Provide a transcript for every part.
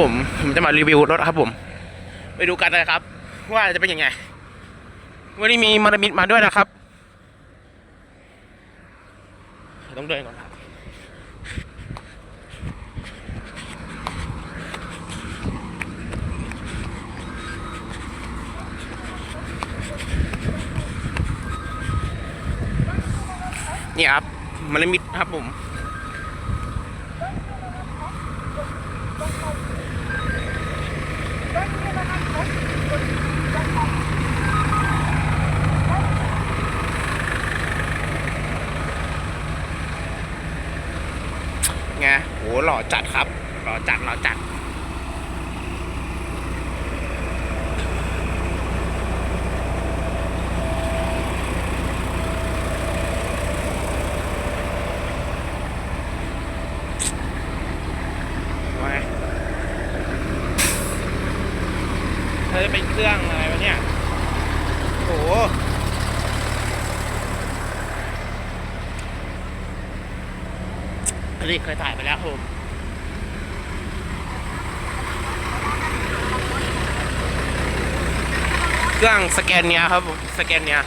ผมผมจะมารีวิวรถครับผม ไปดูกันนะครับ ว่าจะเป็นยังไง วันนี้มีมารามิดมาด้วยนะครับ ต้องเดินก่อนครับนี่ครับมารามิดครับผม หล่อจัดครับ หล่อจัดหล่อจัดว่าไงเธอจะเป็นเครื่องอะไรวะเนี่ยโห อันนี้เคยถ่ายไปแล้วครับผมเครื่องสแกนเนียครับผมสแกนเนีย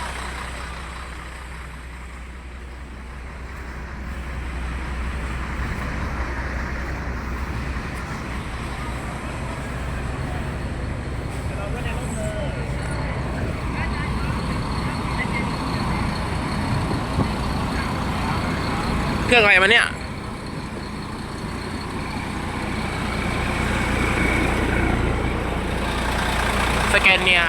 เครื่องอะไรมาเนี่ย สแกนเนีย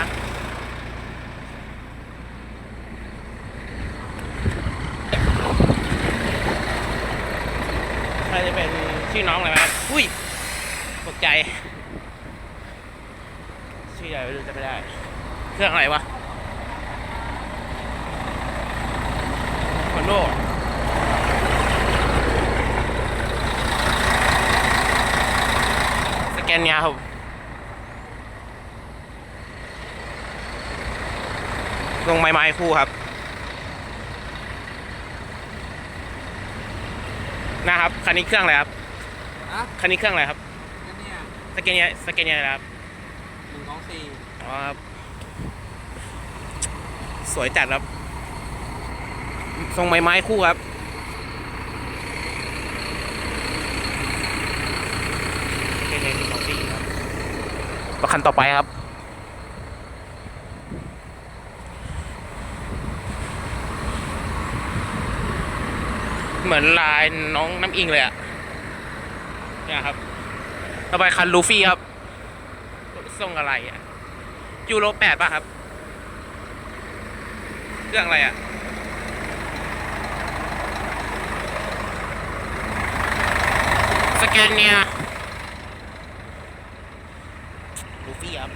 ใครจะเป็นชื่อน้องอะไรไหมครับอุ้ยตกใจ ชื่ออะไรไม่รู้จะไม่ได้ เครื่องอะไรวะคอนโดสแกนเนียครับ ลงไม้ไม้คู่ครับนะครับคันนี้เครื่องอะไรครับอะคันนี้เครื่องอะไรครับก็เนี่ยสแกนเนียสแกนเนียอะไรครับหนึ่งสองสี่อ๋อครับสวยจัดครับทรงไม้ไม้คู่ครับสแกนเนียหนึ่งสองสี่ครับประคันต่อไปครับ เหมือนลายน้องน้ำอิงเลยอะเนี่ยครับต่อไปคันลูฟี่ครับส่งอะไรอะยูโรแปดป่ะครับ เครื่องอะไรอะสแกนเนียลูฟี่ครับ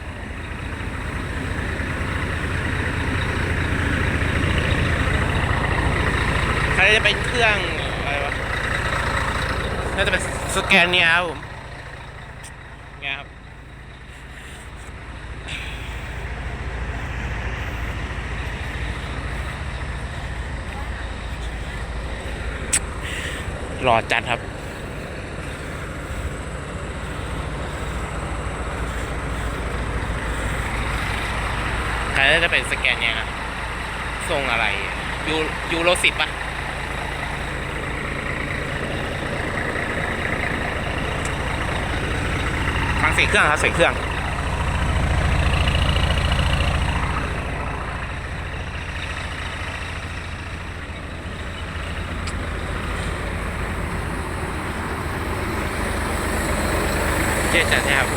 ใครจะเป็นเครื่อง น่าจะเป็นสแกนเนียครับผมไงครับหล่อจัดครับใครจะเป็นสแกนเนี่ยครับทรงอะไร ยูยูโรสิบปะฟังเสียงเครื่องครับเสียงเครื่องเจ๊จัดใช่ครับ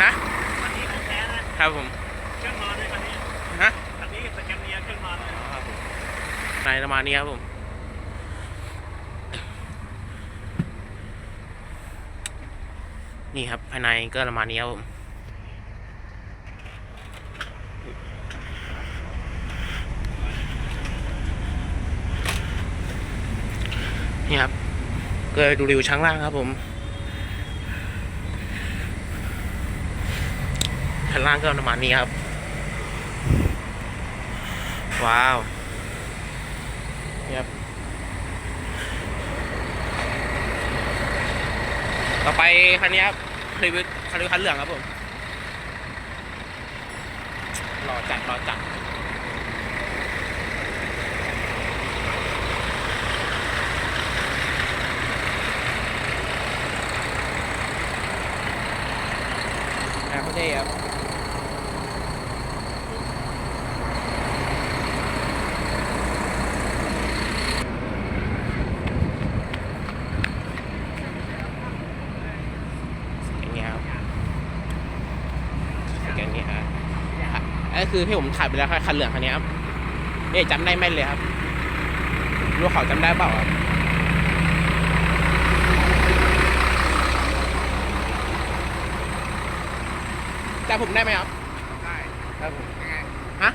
ฮะอันนี้ของแท้นะครับผมเครื่องนอนด้วยคันนี้ฮะอันนี้สแกนเนียเครื่องนอนเลยในประมาณนี้ครับผม นี่ครับ ภายในก็ประมาณนี้ครับผมนี่ครับก็ดูรีวิวชั้งล่างครับผมชั้นล่างก็ประมาณนี้ครับ ว้าวนี่ครับต่อไปคันนี้ครับ รีวิวคันรีวิวคันเหลืองครับผมรอจัดรอจัดนะพี่เท่ครับอย่างเงี้ยครับอย่างเงี้ยฮะอันนี้ คือที่ผมถ่ายไปแล้วครับคันเหลืองคันนี้ครับนี่จำได้แม่นเลยครับรู้เขาจำได้เปล่าครับจำผมได้ไหมครับได้ครับผมยังไงฮะ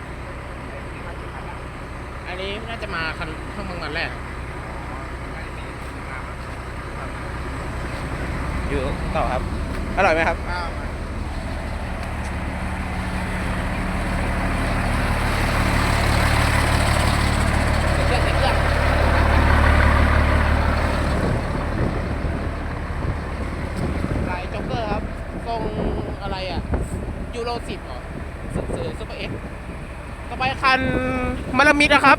อันนี้น่าจะมาคันข้างบนกันแรกอยู่ต่อครับ อร่อยไหมครับ อ้าวมา เครื่องเครื่องลายจ็อกเกอร์ครับทรงอะไรอะ ยูโรสิบเหรอสือสือซูเปอร์เอ็กต่อไปคัน มิดนะครับ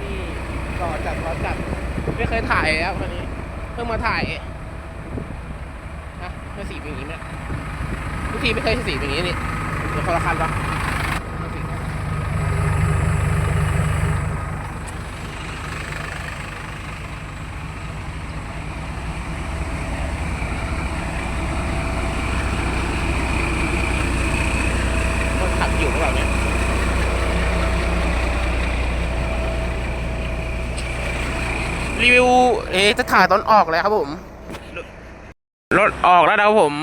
นี่รอจัดรอจัดไม่เคยถ่ายแล้ววันนี้ เพิ่งมาถ่ายนะเมื่อสีเป็นอย่างนี้เนี่ยทุกทีไม่เคยสีเป็นอย่างนี้นี่เดี๋ยวคนละคันปะเอาสีก่อนคนขับอยู่หรือเปล่าเนี่ย รีวิวเอ๊จะถ่ายตอนออกเลยครับผม รถออกแล้วนะครับผม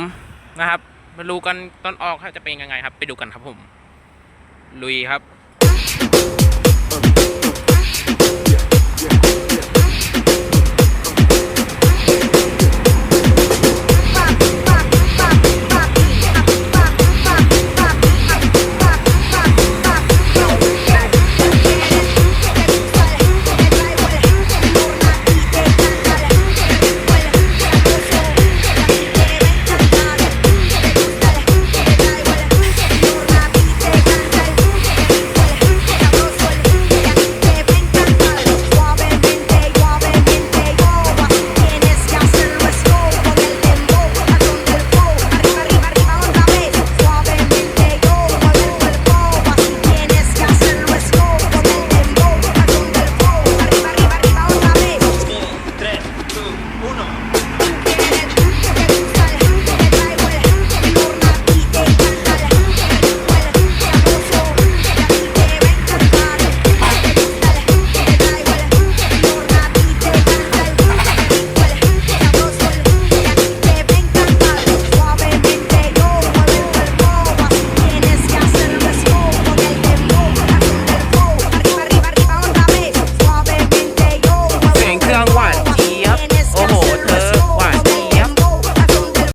นะครับ มาดูกันตอนออกจะเป็นยังไงครับ ไปดูกันครับผม ลุยครับ